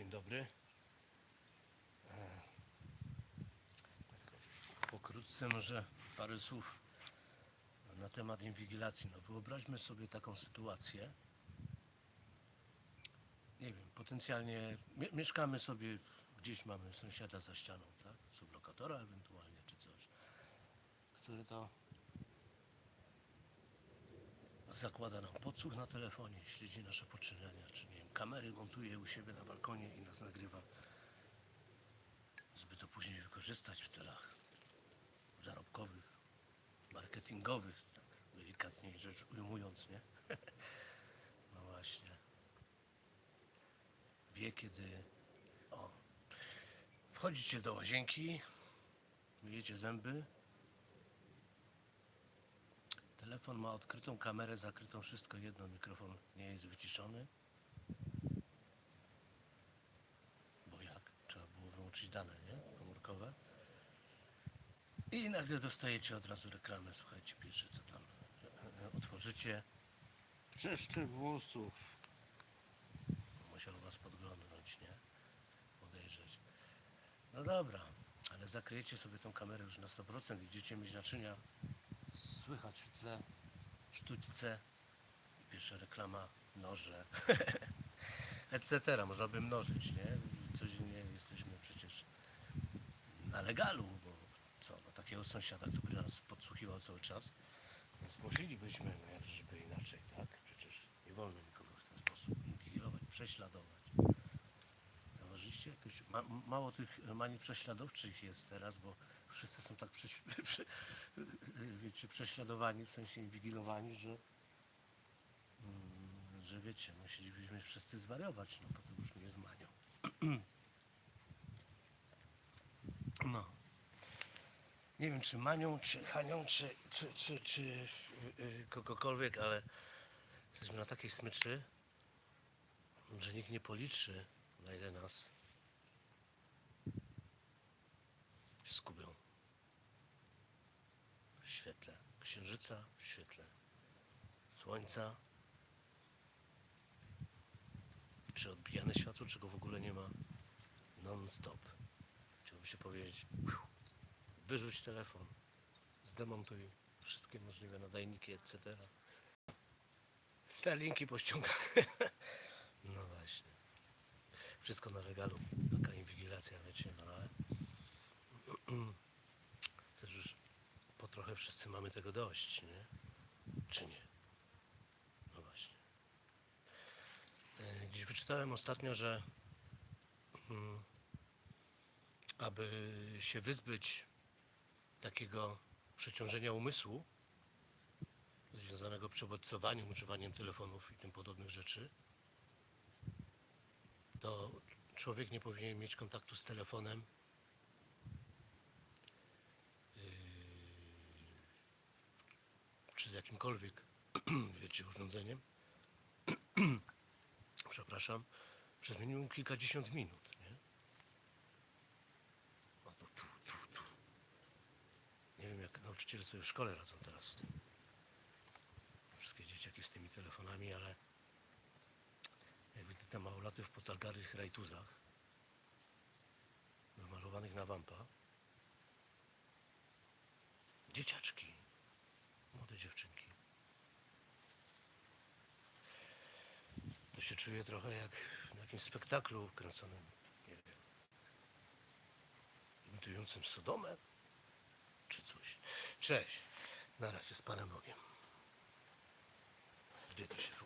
Dzień dobry. E, tak Pokrótce może parę słów na temat inwigilacji. No wyobraźmy sobie taką sytuację. Nie wiem, potencjalnie mie- mieszkamy sobie, gdzieś mamy sąsiada za ścianą, tak? Sublokatora ewentualnie, czy coś, który to zakłada nam podsłuch na telefonie, śledzi nasze poczynienia, czy nie wiem, kamery montuje u siebie na balkonie i nas nagrywa, żeby to później wykorzystać w celach zarobkowych, marketingowych, tak delikatniej rzecz ujmując, nie? No właśnie. Wie kiedy... O. Wchodzicie do łazienki, myjecie zęby, Telefon ma odkrytą kamerę, zakrytą wszystko jedno, mikrofon nie jest wyciszony. Bo jak? Trzeba było wyłączyć dane, nie? Komórkowe. I nagle dostajecie od razu reklamę, słuchajcie, pierwsze co tam e, e, otworzycie, Przeszczep włosów. musiał was podglądnąć, nie? Podejrzeć. No dobra, ale zakryjecie sobie tą kamerę już na 100%, będziecie mieć naczynia. Słychać w tle sztućce, pierwsza reklama, noże, etc. Można by mnożyć, nie? Codziennie jesteśmy przecież na legalu, bo co, no takiego sąsiada, który nas podsłuchiwał cały czas, no jak żeby inaczej, tak? Przecież nie wolno nikogo w ten sposób inwigilować, prześladować. Zauważyliście? Jakoś ma, mało tych manii prześladowczych jest teraz, bo wszyscy są tak prześ, wiecie, prześladowani, w sensie inwigilowani, że, mm, że wiecie, musielibyśmy wszyscy zwariować, no bo to już nie jest manią. No. Nie wiem, czy manią, czy hanią, czy, czy, czy, czy yy, kogokolwiek, ale jesteśmy na takiej smyczy, że nikt nie policzy, na ile nas skubią. W świetle księżyca, w świetle słońca. Czy odbijane światło, czego w ogóle nie ma non-stop. Chciałbym się powiedzieć, "Fiu, wyrzuć telefon, zdemontuj wszystkie możliwe nadajniki, etc. Starlinki pościągaj. No właśnie. Wszystko na regalu. Taka inwigilacja, wiecie, no ale też już po trochę wszyscy mamy tego dość, nie? Czy nie? No właśnie. E, Gdzieś wyczytałem ostatnio, że mm, aby się wyzbyć takiego przeciążenia umysłu związanego przebodźcowaniem, używaniem telefonów i tym podobnych rzeczy, to człowiek nie powinien mieć kontaktu z telefonem czy z jakimkolwiek, wiecie, urządzeniem, przepraszam, przez minimum kilkadziesiąt minut, nie? To tu, tu, tu. Nie wiem, jak nauczyciele sobie w szkole radzą teraz z tym. Wszystkie dzieciaki z tymi telefonami, ale jak widzę te małolaty w potargarych rajtuzach, wymalowanych na wampa. Dzieciaczki, młode dziewczynki. To się czuje trochę jak na jakimś spektaklu kręconym, nie wiem, imitującym Sodomę czy coś. Cześć, na razie z Panem Bogiem. Gdzie to się?